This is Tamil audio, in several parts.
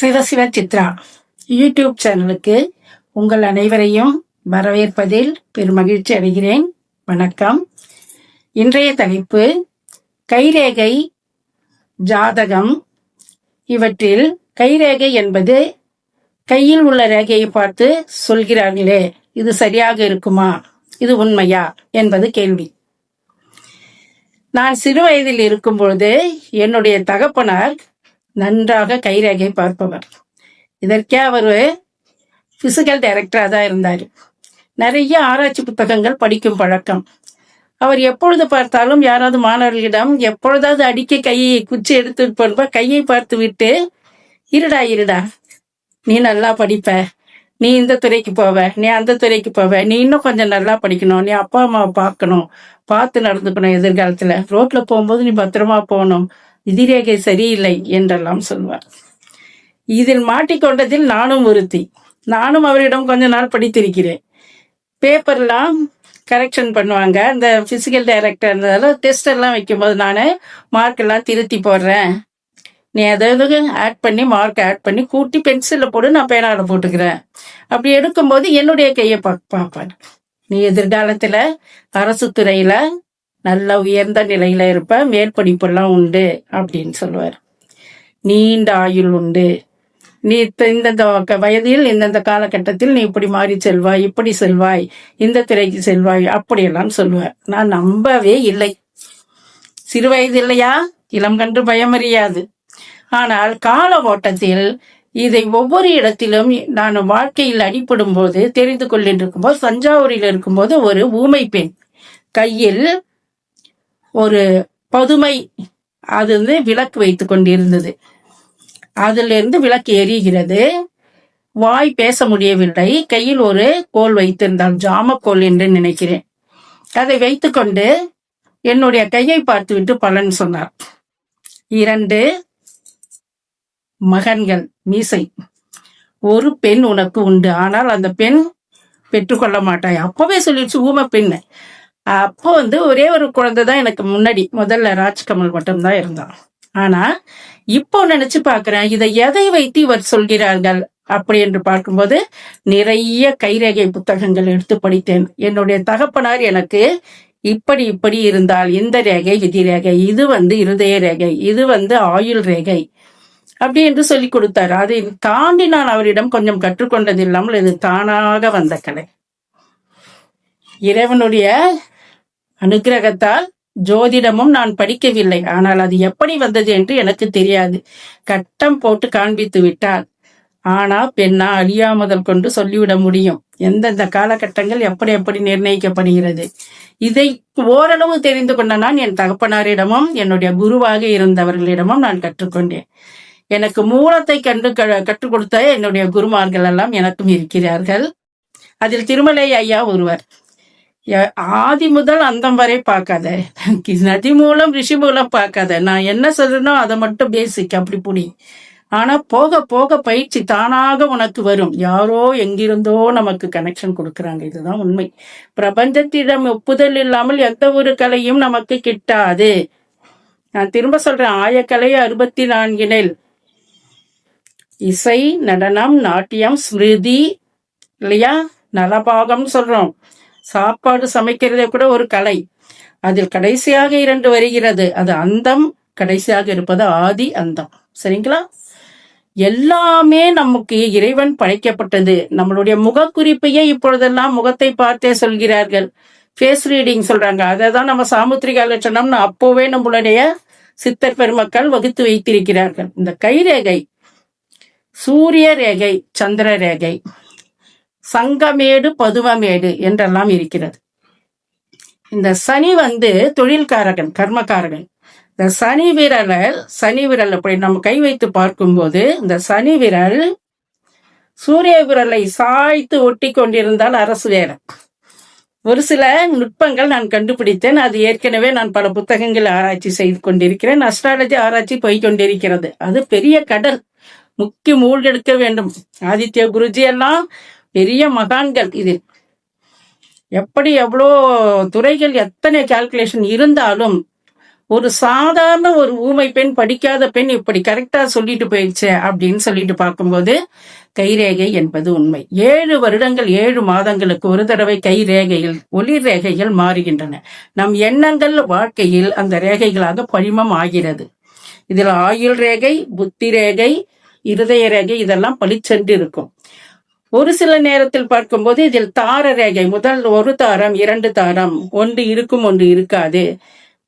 சிவசிவ சித்ரா. யூடியூப் சேனலுக்கு உங்கள் அனைவரையும் வரவேற்பதில் பெருமகிழ்ச்சி அடைகிறேன். வணக்கம். இன்றைய தலைப்பு கைரேகை ஜாதகம். இவற்றில் கைரேகை என்பது கையில் உள்ள ரேகையை பார்த்து சொல்கிறார்களே இது சரியாக இருக்குமா? இது உண்மையா? என்பது கேள்வி. நான் சிறு வயதில் இருக்கும் பொழுது என்னுடைய தகப்பனார் நன்றாக கைரேகை பார்ப்பவர். இதற்கே அவர் பிசிக்கல் டைரக்டராக தான் இருந்தார். நிறைய ஆராய்ச்சி புத்தகங்கள் படிக்கும் பழக்கம். அவர் எப்பொழுது பார்த்தாலும் யாராவது மாணவர்களிடம் எப்பொழுதாவது அடிக்க கையை குச்சி எடுத்துட்டு போன்ப கையை பார்த்து விட்டு இருடா இருடா. நீ நல்லா படிப்ப. நீ இந்த துறைக்கு போவ. நீ அந்த துறைக்கு போவ. நீ இன்னும் கொஞ்சம் நல்லா படிக்கணும். நீ அப்பா அம்மாவை பார்க்கணும். பார்த்து நடந்துக்கணும் எதிர்காலத்துல. ரோட்ல போகும்போது நீ பத்திரமா போகணும். விதிரேகை சரியில்லை என்றெல்லாம் சொல்வார். இதில் மாட்டிக்கொண்டதில் நானும் ஒருத்தி. நானும் அவரிடம் கொஞ்ச நாள் படித்திருக்கிறேன். பேப்பர்லாம் கரெக்ஷன் பண்ணுவாங்க. இந்த பிசிக்கல் டைரக்டர் டெஸ்ட் எல்லாம் வைக்கும்போது நான் மார்க் எல்லாம் திருத்தி போடுறேன். நீ அதாவது ஆட் பண்ணி மார்க் ஆட் பண்ணி கூட்டி பென்சிலில் போடு நான் பேனாவில் போட்டுக்கிறேன். அப்படி எடுக்கும்போது என்னுடைய கையை பா பார்ப்பார் நீ எதிர்காலத்தில் அரசு துறையில் நல்ல உயர்ந்த நிலையில இருப்ப மேற்படிப்பெல்லாம் உண்டு அப்படின்னு சொல்லுவார். நீண்ட ஆயுள் உண்டு. நீ இந்தந்த க- வயதில் இந்தந்த காலகட்டத்தில் நீ இப்படி மாறி செல்வாய் இப்படி செல்வாய் இந்த திரைக்கு செல்வாய் அப்படியெல்லாம் சொல்லுவார். நான் நம்பவே இல்லை. சிறு வயது இல்லையா? இளம் கன்று பயமறியாது ஆனால் கால ஓட்டத்தில் இதை ஒவ்வொரு இடத்திலும் நான் வாழ்க்கையில் அடிபடும் போது தெரிந்து கொள்ளிருக்கும் போது தஞ்சாவூரில் இருக்கும்போது ஒரு ஊமை பெண் கையில் ஒரு பதுமை. அது வந்து விளக்கு வைத்து கொண்டிருந்தது. அதிலிருந்து விளக்கு எரிகிறது. வாய் பேச முடியவில்லை. கையில் ஒரு கோல் வைத்திருந்தால் ஜாமக்கோல் என்று நினைக்கிறேன். அதை வைத்துக்கொண்டு என்னுடைய கையை பார்த்துவிட்டு பலன் சொன்னார். இரண்டு மகன்கள் மீசை. ஒரு பெண் உனக்கு உண்டு. ஆனால் அந்த பெண் பெற்றுக்கொள்ள மாட்டாய். அப்பவே சொல்லிடுச்சு ஊம பெண்ணு. அப்போ வந்து ஒரே ஒரு குழந்தை தான் எனக்கு முன்னாடி. முதல்ல ராஜ்கமல் மட்டும்தான் இருந்தான். ஆனா இப்போ நினைச்சு பாக்குறேன் இதை எதை வைத்து இவர் சொல்கிறார்கள் அப்படி என்று பார்க்கும்போது நிறைய கைரேகை புத்தகங்கள் எடுத்து படித்தேன். என்னுடைய தகப்பனார் எனக்கு இப்படி இப்படி இருந்தால் இந்த ரேகை விதி ரேகை இது வந்து இருதய ரேகை இது வந்து ஆயுள் ரேகை அப்படி என்று சொல்லி கொடுத்தார். அதை தாண்டி நான் அவரிடம் கொஞ்சம் கற்றுக்கொண்டது இல்லாமல் இது தானாக வந்த கலை. இறைவனுடைய அனுக்கிரகத்தால் ஜோதிடமும் நான் படிக்கவில்லை. ஆனால் அது எப்படி வந்தது என்று எனக்கு தெரியாது. கட்டம் போட்டு காண்பித்து விட்டால் ஆனா பெண்ணா அழியாமதல் கொண்டு சொல்லிவிட முடியும். எந்தெந்த காலகட்டங்கள் எப்படி எப்படி நிர்ணயிக்கப்படுகிறது? இதை ஓரளவு தெரிந்து கொண்ட நான் என் தகப்பனாரிடமும் என்னுடைய குருவாக இருந்தவர்களிடமும் நான் கற்றுக்கொண்டேன். எனக்கு மூலத்தை கண்டு க- கற்றுக் கொடுத்த என்னுடைய குருமார்கள் எல்லாம் எனக்கும் இருக்கிறார்கள். அதில் திருமலை ஐயா ஒருவர். ஆதி முதல் அந்தம் வரை பார்க்காத. நதி மூலம் ரிஷி மூலம் பார்க்காத. நான் என்ன சொல்றேனோ அதை மட்டும் பேசிக் அப்படி புடி. ஆனா போக போக பயிற்சி தானாக உனக்கு வரும். யாரோ எங்கிருந்தோ நமக்கு கனெக்ஷன் கொடுக்கறாங்க. இதுதான் உண்மை. பிரபஞ்சத்திடம் ஒப்புதல் இல்லாமல் எந்த ஒரு கலையும் நமக்கு கிட்டாது. நான் திரும்ப சொல்றேன். ஆயக்கலை அறுபத்தி நான்கினில் இசை நடனம் நாட்டியம் ஸ்மிருதி இல்லையா? நலபாகம் சொல்றோம். சாப்பாடு சமைக்கிறதே கூட ஒரு கலை. அதில் கடைசியாக இரண்டு வருகிறது. அது அந்தம் கடைசியாக இருப்பது ஆதி அந்தம். சரிங்களா? எல்லாமே நமக்கு இறைவன் படைக்கப்பட்டது. நம்மளுடைய முகக்குறிப்பையே இப்பொழுதெல்லாம் முகத்தை பார்த்தே சொல்கிறார்கள்? ஃபேஸ் ரீடிங் சொல்றாங்க. அதை தான் நம்ம சாமுத்திரிகா லட்சணம்னு அப்போவே நம்மளுடைய சித்தர் பெருமக்கள் வகுத்து வைத்திருக்கிறார்கள். இந்த கைரேகை சூரிய ரேகை சந்திர ரேகை. சங்கமேடு பதுவமேடு என்றெல்லாம் இருக்கிறது. இந்த சனி வந்து தொழில்காரகன் கர்மகாரகன் இந்த சனி விரலை சனி விரல் அப்படி நம்ம கை வைத்து பார்க்கும்போது இந்த சனி விரல் சூரிய விரலை சாய்த்து ஒட்டி கொண்டிருந்தால் அரசு வேற ஒரு சில நுட்பங்கள் நான் கண்டுபிடித்தேன். அது ஏற்கனவே நான் பல புத்தகங்கள் ஆராய்ச்சி செய்து கொண்டிருக்கிறேன். அஸ்ட்ராலஜி ஆராய்ச்சி போய் கொண்டிருக்கிறது. அது பெரிய கடல். முக்கி மூழ்கெடுக்க வேண்டும். ஆதித்ய குருஜி எல்லாம் பெரிய மகான்கள் இது. எப்படி எவ்வளோ துறைகள் எத்தனை கால்குலேஷன் இருந்தாலும் ஒரு சாதாரண ஒரு ஊமை பெண் படிக்காத பெண் இப்படி கரெக்டா சொல்லிட்டு போயிடுச்சு அப்படின்னு சொல்லிட்டு பார்க்கும்போது கைரேகை என்பது உண்மை. ஏழு வருடங்கள் ஏழு மாதங்களுக்கு ஒரு தடவை கை ரேகையில் ஒளிர் ரேகைகள் மாறுகின்றன. நம் எண்ணங்கள் வாழ்க்கையில் அந்த ரேகைகளாக பழிமம் ஆகிறது. இதில் ஆயுள் ரேகை புத்தி ரேகை இருதய ரேகை இதெல்லாம் பளிச்சென்று இருக்கும். ஒரு சில நேரத்தில் பார்க்கும்போது இதில் தார ரேகை முதல் ஒரு தாரம் இரண்டு தாரம் ஒன்று இருக்கும் ஒன்று இருக்காது.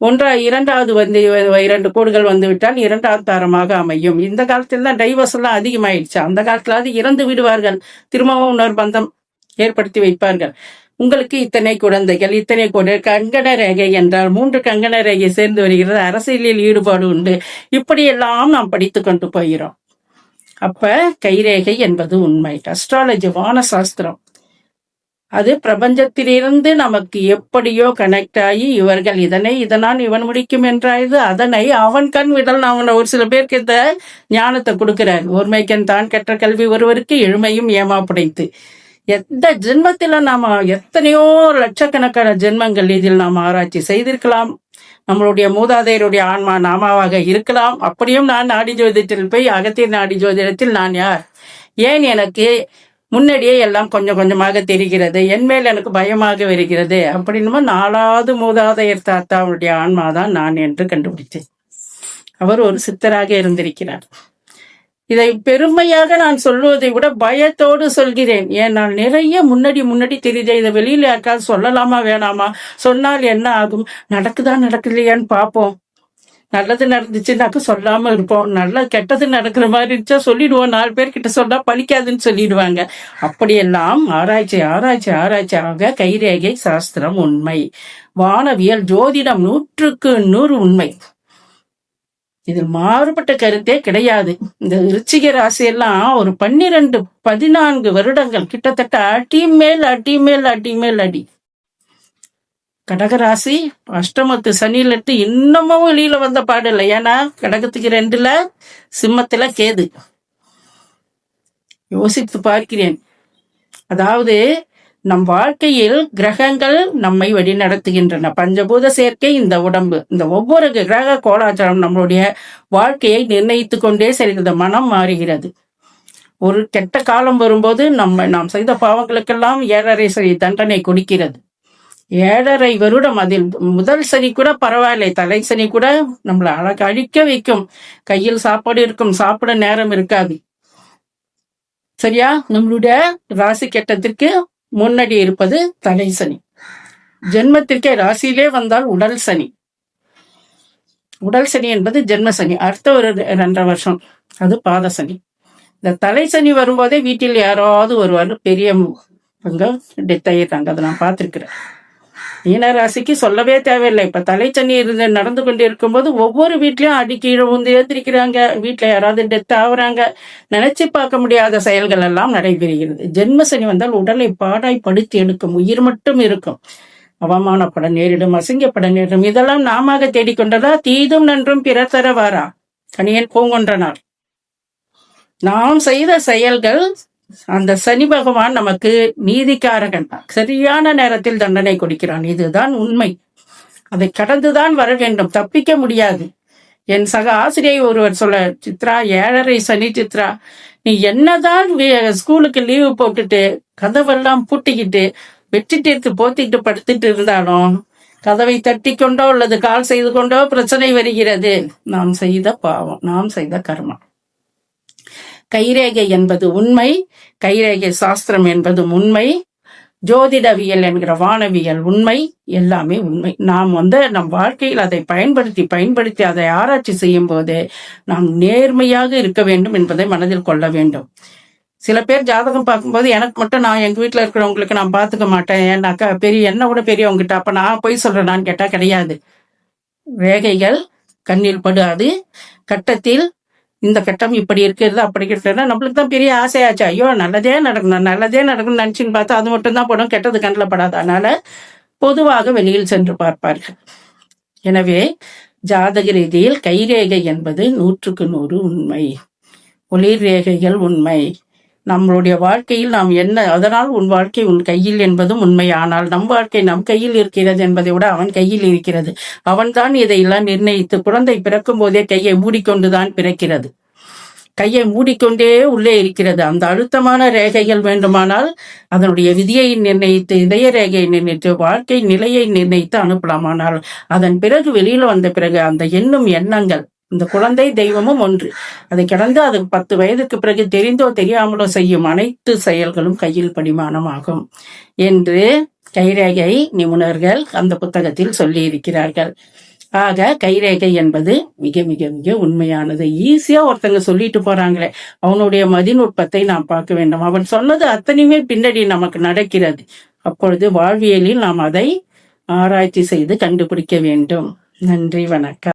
ஒன்றா இரண்டாவது வந்து இரண்டு கோடுகள் வந்து விட்டால் இரண்டாவது தாரமாக அமையும். இந்த காலத்தில் தான் டைவர்ஸ் எல்லாம் அதிகமாயிடுச்சு. அந்த காலத்திலாவது இறந்து விடுவார்கள். திரும்பவும் இன்னொரு பந்தம் ஏற்படுத்தி வைப்பார்கள். உங்களுக்கு இத்தனை குழந்தைகள் இத்தனை கொடு கங்கண ரேகை என்றால் மூன்று கங்கண ரேகை சேர்ந்து வருகிறது. அரசியலில் ஈடுபாடு உண்டு. இப்படியெல்லாம் நாம் படித்து கொண்டு போகிறோம். அப்ப கைரேகை என்பது உண்மை. அஸ்ட்ராலஜி வான சாஸ்திரம் அது பிரபஞ்சத்திலிருந்து நமக்கு எப்படியோ கனெக்ட் ஆகி இவர்கள் இதனை இதனால் இவன் முடிக்கும் என்றாயது அதனை அவன் கண் விடல். அவன் ஒரு சில பேருக்கு இந்த ஞானத்தை கொடுக்கிறார். ஒருமைக்கன் தான் கற்ற கல்வி ஒருவருக்கு எழுமையும் ஏமாப்படைத்து. எந்த ஜென்மத்தில நாம எத்தனையோ லட்சக்கணக்கான ஜென்மங்கள் இதில் நாம் ஆராய்ச்சி செய்திருக்கலாம். நம்மளுடைய மூதாதையருடைய ஆன்மா நாமாவாக இருக்கலாம். அப்படியும் நான் நாடி ஜோதிடத்தில் போய் அகத்தியர் நாடி ஜோதிடத்தில் நான் யார்? ஏன் எனக்கு முன்னாடியே எல்லாம் கொஞ்சம் கொஞ்சமாக தெரிகிறது? என் மேல் எனக்கு பயமாக வருகிறது? அப்படின்னு நாலாவது மூதாதையர் தாத்தாவுடைய ஆன்மா தான் நான் என்று கண்டுபிடித்தேன். அவர் ஒரு சித்தராக இருந்திருக்கிறார். இதை பெருமையாக நான் சொல்வதை விட பயத்தோடு சொல்கிறேன். ஏன் நான் நிறைய முன்னாடி முன்னாடி தெரியுது. இதை வெளியில யாருக்காவது சொல்லலாமா வேணாமா? சொன்னால் என்ன ஆகும்? நடக்குதா நடக்கலையான்னு பார்ப்போம். நல்லது நடந்துச்சுன்னாக்க சொல்லாம இருப்போம். நல்ல கெட்டது நடக்கிற மாதிரி இருந்துச்சா சொல்லிடுவோம். நாலு பேர்கிட்ட சொன்னா பழிக்காதுன்னு சொல்லிடுவாங்க. அப்படியெல்லாம் ஆராய்ச்சி ஆராய்ச்சி ஆராய்ச்சியாக கைரேகை சாஸ்திரம் உண்மை. வானவியல் ஜோதிடம் நூற்றுக்கு நூறு உண்மை. இதில் மாறுபட்ட கருத்தே கிடையாது. இந்த ரிச்சிக ராசியெல்லாம் ஒரு பன்னிரண்டு பதினான்கு வருடங்கள் கிட்டத்தட்ட அடி மேல் அடி மேல் அடி. மேல் அடி கடகராசி அஷ்டமத்து சனியில இருந்து இன்னமும் வெளியில வந்த பாடு இல்லை. ஏன்னா கடகத்துக்கு ரெண்டுல சிம்மத்துல கேது. யோசித்து பார்க்கிறேன். அதாவது நம் வாழ்க்கையில் கிரகங்கள் நம்மை வழிநடத்துகின்றன. பஞ்சபூத சேர்க்கை இந்த உடம்பு. இந்த ஒவ்வொரு கிரக கோலாச்சாரம் நம்மளுடைய வாழ்க்கையை நிர்ணயித்து கொண்டே செல்கிறது. மனம் மாறுகிறது. ஒரு கெட்ட காலம் வரும்போது நம்ம நாம் செய்த பாவங்களுக்கெல்லாம் ஏழரை சரி தண்டனை கொடுக்கிறது. ஏழரை வருடம் அதில் முதல் சனி கூட பரவாயில்லை. தலை சனி கூட நம்மளை அழக அழிக்க வைக்கும். கையில் சாப்பாடு இருக்கும். சாப்பிட நேரம் இருக்காது. சரியா? நம்மளுடைய ராசி கெட்டத்திற்கு முன்னாடி இருப்பது தலை சனி. ஜென்மத்திற்கே ராசியிலே வந்தால் உடல் சனி. உடல் சனி என்பது ஜென்ம சனி. அடுத்த ஒரு ரெண்டரை வருஷம் அது பாத சனி. இந்த தலை சனி வரும்போதே வீட்டில் யாராவது ஒருவர் பெரிய டெத் ஆகிட்டாங்க அதை நான் பார்த்துருக்குறேன். மீனராசிக்கு சொல்லவே தேவையில்லை. இப்ப தலைச்சனி இருந்து நடந்து கொண்டு இருக்கும்போது ஒவ்வொரு வீட்லயும் அடி கீழே வந்து ஏத்திருக்கிறாங்க வீட்டுல யாராவது டெத் ஆகுறாங்க. நினைச்சு பார்க்க முடியாத செயல்கள் எல்லாம் நடைபெறுகிறது. ஜென்மசனி வந்தால் உடலை பாடாய் படுத்தி எடுக்கும். உயிர் மட்டும் இருக்கும். அவமானப்பட நேரிடும் அசிங்கப்பட நேரிடும். இதெல்லாம் நாம தேடிக்கொண்டதா? தீதும் நன்றும் பிறர் தரவாரா? கணியன் பூங்கொன்றனார் நாம் செய்த செயல்கள் அந்த சனி பகவான் நமக்கு நீதிக்காரகன். சரியான நேரத்தில் தண்டனை கொடுக்கிறான். இதுதான் உண்மை. அதை கடந்துதான் வர வேண்டும். தப்பிக்க முடியாது. என் சக ஆசிரியை ஒருவர் சொல்ல சித்ரா ஏழரை சனி சித்ரா நீ என்னதான் ஸ்கூலுக்கு லீவு போட்டுட்டு கதவெல்லாம் பூட்டிக்கிட்டு வெற்றிட்டு எடுத்து போத்திட்டு படுத்துட்டு இருந்தாலும் கதவை தட்டி கொண்டோ அல்லது கால் செய்து கொண்டோ பிரச்சனை வருகிறது. நாம் செய்த பாவம். நாம் செய்த கர்மம். கைரேகை என்பது உண்மை கைரேகை சாஸ்திரம் என்பது உண்மை ஜோதிடவியல் என்கிற வானவியல் உண்மை எல்லாமே உண்மை. நாம் வந்து நம் வாழ்க்கையில் அதை பயன்படுத்தி பயன்படுத்தி அதை ஆராய்ச்சி செய்யும் போது நாம் நேர்மையாக இருக்க வேண்டும் என்பதை மனதில் கொள்ள வேண்டும். சில பேர் ஜாதகம் பார்க்கும்போது எனக்கு மட்டும் நான் எங்கள் வீட்டில் இருக்கிறவங்களுக்கு நான் பார்த்துக்க மாட்டேன். ஏன்னாக்கா பெரிய என்ன விட பெரியவங்கிட்ட அப்போ நான் போய் சொல்றேனான்னு கேட்டால் கிடையாது. ரேகைகள் கண்ணில் படாது. கட்டத்தில் இந்த கட்டம் இப்படி இருக்கிறது அப்படி இருக்கிறது நம்மளுக்கு தான் பெரிய ஆசையாச்சு. ஐயோ நல்லதே நடக்கணும் நல்லதே நடக்கணும்னு நினச்சின்னு பார்த்தா அது மட்டும் தான் படும் கெட்டது கண்ணில் படாது. அதனால பொதுவாக வெளியில் சென்று பார்ப்பார்கள். எனவே ஜாதக ரீதியில் கைரேகை என்பது நூற்றுக்கு நூறு உண்மை. ஒளிர் ரேகைகள் உண்மை. நம்மளுடைய வாழ்க்கையில் நாம் என்ன அதனால் உன் வாழ்க்கை உன் கையில் என்பதும் உண்மை ஆனால் நம் வாழ்க்கை நம் கையில் இருக்கிறது என்பதை விட அவன் கையில் இருக்கிறது. அவன்தான் இதையெல்லாம் நிர்ணயித்து குழந்தை பிறக்கும் போதே கையை மூடிக்கொண்டுதான் பிறக்கிறது. கையை மூடிக்கொண்டே உள்ளே இருக்கிறது. அந்த அழுத்தமான ரேகைகள் வேண்டுமானால் அதனுடைய விதியை நிர்ணயித்து இதய ரேகையை நிர்ணயித்து வாழ்க்கை நிலையை நிர்ணயித்து அனுப்பலாமானால் அதன் பிறகு வெளியில வந்த பிறகு அந்த எண்ணும் எண்ணங்கள் இந்த குழந்தை தெய்வமும் ஒன்று. அதை கடந்து அது பத்து வயதுக்கு பிறகு தெரிந்தோ தெரியாமலோ செய்யும் அனைத்து செயல்களும் கையில் படிமானமாகும் என்று கைரேகை நிபுணர்கள் அந்த புத்தகத்தில் சொல்லி இருக்கிறார்கள் ஆக கைரேகை என்பது மிக மிக மிக உண்மையானது. ஈஸியா ஒருத்தங்க சொல்லிட்டு போறாங்களே. அவனுடைய மதிநுட்பத்தை நாம் பார்க்க வேண்டும். அவன் சொன்னது அத்தனையுமே பின்னாடி நமக்கு நடக்கிறது. அப்பொழுது வாழ்வியலில் நாம் அதை ஆராய்ச்சி செய்து கண்டுபிடிக்க வேண்டும். நன்றி வணக்கம்.